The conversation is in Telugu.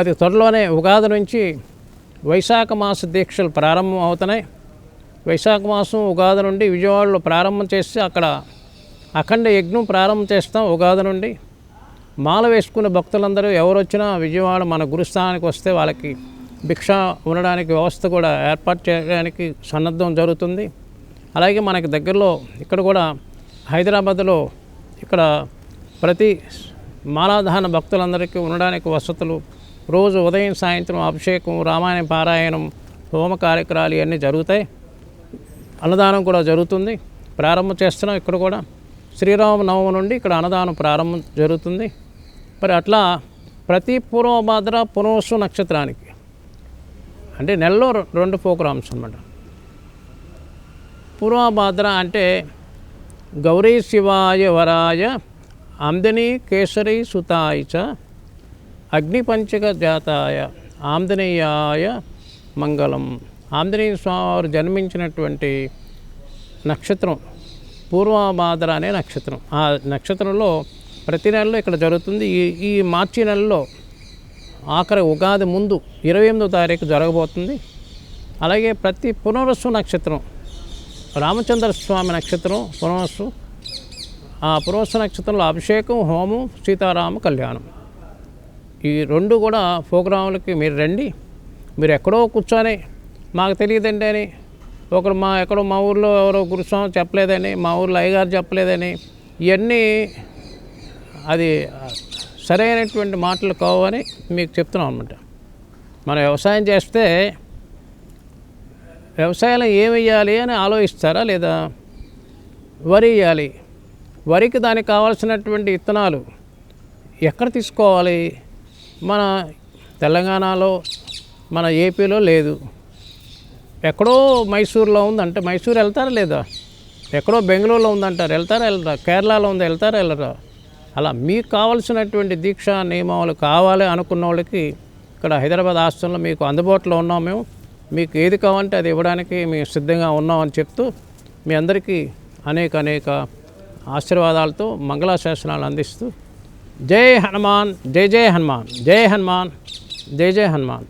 అది త్వరలోనే ఉగాది నుంచి వైశాఖ మాస దీక్షలు ప్రారంభం అవుతున్నాయి. వైశాఖ మాసం ఉగాది నుండి విజయవాడలో ప్రారంభం చేస్తే అక్కడ అఖండ యజ్ఞం ప్రారంభం చేస్తాం ఉగాది నుండి. మాల వేసుకున్న భక్తులందరూ ఎవరు వచ్చినా విజయవాడ మన గురుస్థానానికి వస్తే వాళ్ళకి భిక్ష ఉండడానికి వ్యవస్థ కూడా ఏర్పాటు చేయడానికి సన్నద్ధం జరుగుతుంది. అలాగే మనకి దగ్గరలో ఇక్కడ కూడా హైదరాబాద్లో ఇక్కడ ప్రతి మాలాధాన భక్తులందరికీ ఉండడానికి వసతులు రోజు ఉదయం సాయంత్రం అభిషేకం రామాయణ పారాయణం హోమ కార్యక్రమాలు ఇవన్నీ జరుగుతాయి. అన్నదానం కూడా జరుగుతుంది. ప్రారంభం చేస్తున్నాం ఇక్కడ కూడా. శ్రీరామ నవమి నుండి ఇక్కడ అన్నదానం ప్రారంభం జరుగుతుంది. మరి అట్లా ప్రతి పూర్వభద్ర పునవసు నక్షత్రానికి అంటే నెలలో రెండు ప్రోగ్రామ్స్ అన్నమాట. పూర్వభాద్ర అంటే గౌరీ శివాయ వరాయ అందని కేసరి సుతాయిచ అగ్నిపంచక జాతాయ ఆంజనేయాయ మంగళం. ఆంజనేయ స్వామివారు జన్మించినటువంటి నక్షత్రం పూర్వభాద్ర అనే నక్షత్రం. ఆ నక్షత్రంలో ప్రతి నెలలో ఇక్కడ జరుగుతుంది. ఈ ఈ మార్చి నెలలో ఆఖరి ఉగాది ముందు ఇరవై ఎనిమిదో తారీఖు జరగబోతుంది. అలాగే ప్రతి పునరస్సు నక్షత్రం రామచంద్ర స్వామి నక్షత్రం పునరస్సు ఆ పునరస్సు నక్షత్రంలో అభిషేకం హోమం సీతారామ కళ్యాణం. ఈ రెండు కూడా ప్రోగ్రాములకి మీరు రండి. మీరు ఎక్కడో కూర్చొని మాకు తెలియదండి అని ఒకరు మా ఎక్కడో మా ఊర్లో ఎవరో గురుస్వామి చెప్పలేదని మా ఊర్లో అయ్యగారు చెప్పలేదని ఇవన్నీ అది సరైనటువంటి మాటలు కావని మీకు చెప్తున్నాం అనమాట మనం వ్యవసాయం చేస్తే వ్యవసాయంలో ఏమి అని ఆలోచిస్తారా లేదా వరి వేయాలి? వరికి దానికి కావాల్సినటువంటి విత్తనాలు ఎక్కడ తీసుకోవాలి? మన తెలంగాణలో మన ఏపీలో లేదు. ఎక్కడో మైసూర్లో ఉందంటే. మైసూర్ వెళ్తారా లేదా? ఎక్కడో బెంగళూరులో ఉందంటారు. వెళ్తారా వెళ్ళరా? కేరళలో ఉంది. వెళ్తారా వెళ్ళరా? అలా మీకు కావాల్సినటువంటి దీక్ష నియమాలు కావాలి అనుకున్న వాళ్ళకి ఇక్కడ హైదరాబాద్ ఆస్తుల్లో మీకు అందుబాటులో ఉన్నాం మేము. మీకు ఏది కావాలంటే అది ఇవ్వడానికి మేము సిద్ధంగా ఉన్నామని చెప్తూ మీ అందరికీ అనేక అనేక ఆశీర్వాదాలతో మంగళాశాసనాలు అందిస్తూ జై హనుమాన్ జై జై హనుమాన్ జై హనుమాన్ జై జై హనుమాన్.